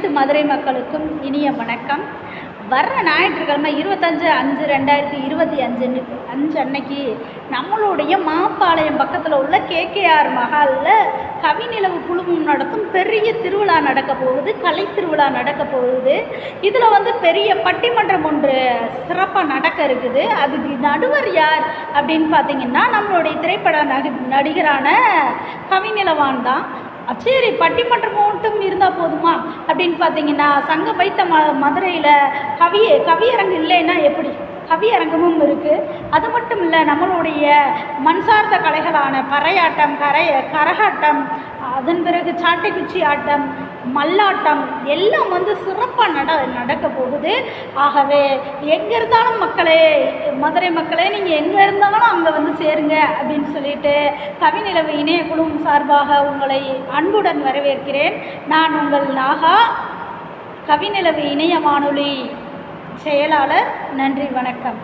அனைத்து மதுரை மக்களுக்கும் இனிய வணக்கம். வர்ற ஞாயிற்றுக்கிழமை இருபத்தஞ்சு அஞ்சு ரெண்டாயிரத்தி இருபத்தி அஞ்சு அஞ்சு அன்னைக்கு நம்மளுடைய மாப்பாளையம் பக்கத்தில் உள்ள கேகேஆர் மஹாலில் கவிநிலவு குழுமம் நடத்தும் பெரிய திருவிழா நடக்க போகுது கலை திருவிழா நடக்க போகுது. இதில் வந்து பெரிய பட்டிமன்றம் ஒன்று சிறப்பாக நடக்க இருக்குது. அதுக்கு நடுவர் யார் அப்படின்னு பார்த்தீங்கன்னா நம்மளுடைய திரைப்பட நடி நடிகரான கவிநிலவான் தான். சரி பட்டிமன்றம் மட்டும் இருந்தால் போதுமா? அப்படின்னு பார்த்தீங்கன்னா சங்க வைத்த ம மதுரையில் கவி கவியரங்கு இல்லைன்னா எப்படி? கவியரங்கமும் இருக்குது அது மட்டும் இல்லை நம்மளுடைய மண் சார்ந்த கலைகளான பறையாட்டம் கரை கரகாட்டம் அதன் பிறகு சாட்டைக்குச்சி ஆட்டம் மல்லாட்டம் எல்லாம் வந்து சிறப்பாக நட நடக்க போகுது. ஆகவே எங்கே இருந்தாலும் மக்களே மதுரை மக்களே நீங்கள் எங்கே இருந்தாலும் அங்கே வந்து சேருங்க அப்படின்னு சொல்லிட்டு கவிநிலவு இணைய சார்பாக உங்களை அன்புடன் வரவேற்கிறேன். நான் உங்கள் நாகா கவிநிலவு இணைய வானொலி. செயலாளர் நன்றி வணக்கம்.